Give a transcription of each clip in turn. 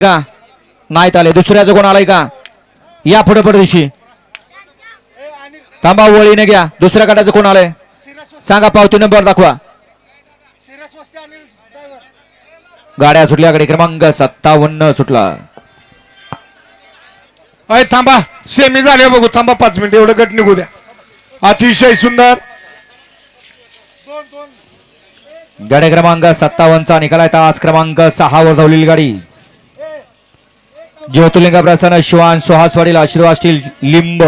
का? नाहीत आले. दुसऱ्याचं कोण आलाय का? या पुढे दिवशी थांबा वळीने घ्या. दुसऱ्या गटाचं कोण आलंय? सांगा पावती नंबर दाखवा. गाड्या सुटल्या गाडी क्रमांक सत्तावन्न सुटला. अय थांबा. सेमी झाले बघू. थांबा पाच मिनिट. एवढं गट निघू द्या. अतिशय सुंदर. गाडी क्रमांक सत्तावन्नचा निकाल आहे. तास क्रमांक सहा वर धावलेली गाडी. ज्योतिर्लिंग प्रसन्न शिवान सुहासवाडील आशीर्वाद स्टील लिंब.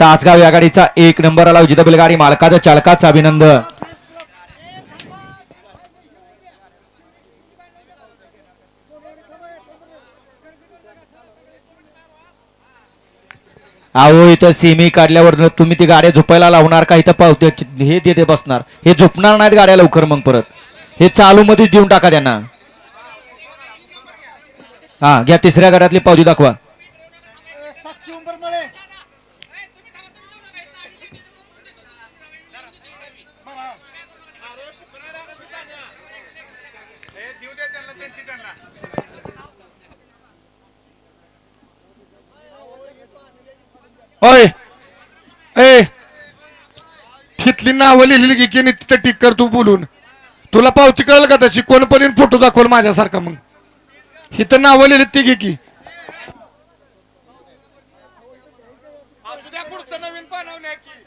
तासगाव या गाडीचा एक नंबर आला. जिथं गाडी मालकाचं चालकाचं अभिनंदन. अहो इथं सेमी काढल्यावर तुम्ही ती गाड्या झोपायला लावणार का? इथं पावते हे देते बसणार. हे झोपणार नाहीत गाड्या लवकर मग परत. हे चालू मध्येच देऊन टाका त्यांना. हा घ्या तिसऱ्या गाड्यातली पावती दाखवा. होय ए! तिथली नावं लिहिलेली की की नाही तिथं टिक कर तू बोलून. तुला पावती कळलं का तशी? कोण पण फोटो दाखवल माझ्यासारखा मग. ही तर नावलेली तिघी की. पुढचं नवीन पानवल्या की.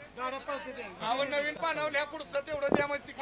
नवीन पानवल्या पुढचं तेवढं त्यामध्ये